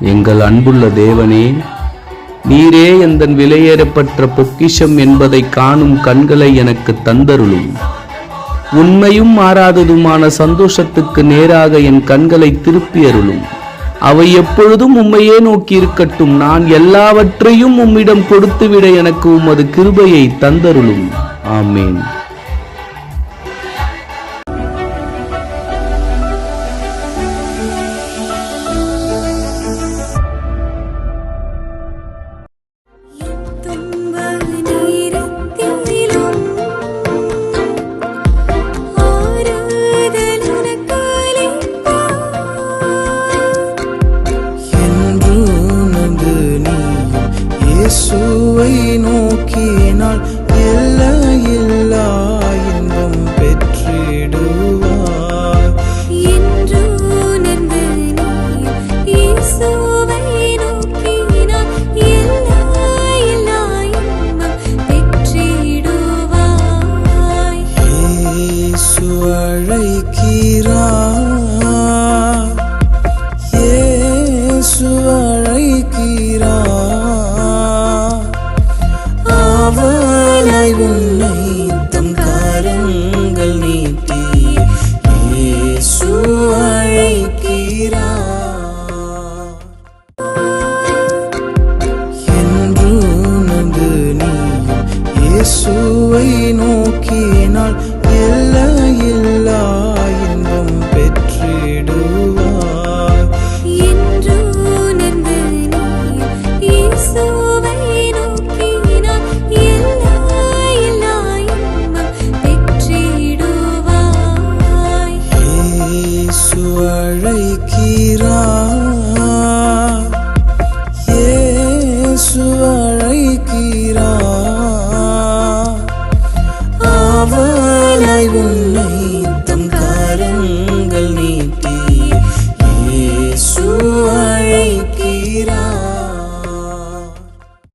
எங்கள் அன்புள்ள தேவனே நீரே எந்தன் விலையேறப்பட்ட பொக்கிஷம் என்பதை காணும் கண்களை எனக்கு தந்தருளும். உண்மையும் மாறாததுமான சந்தோஷத்துக்கு நேராக என் கண்களை திருப்பி அருளும். அவை எப்பொழுதும் உம்மையே நோக்கி இருக்கட்டும். நான் எல்லாவற்றையும் உம்மிடம் கொடுத்துவிட எனக்கு உமது கிருபையை தந்தருளும். ஆமேன். இயேசுவை நோக்கினால் எல்லையில்லா இன்பம் பெற்றிடுவார். என்று உணர்ந்து இயேசுவை நோக்கினாய் எல்லா எல்லா இன்பம் பெற்றிடுவாய் இயேசு அழைக்கிறார். இயேசுவை நோக்கினால் எல்லையில்லா இன்பம் பெற்றிடுவார். என்று இயேசுவை எல்லா எல்லா இன்பம் பெற்றிடுவாய். இயேசு அழைக்கிறார்.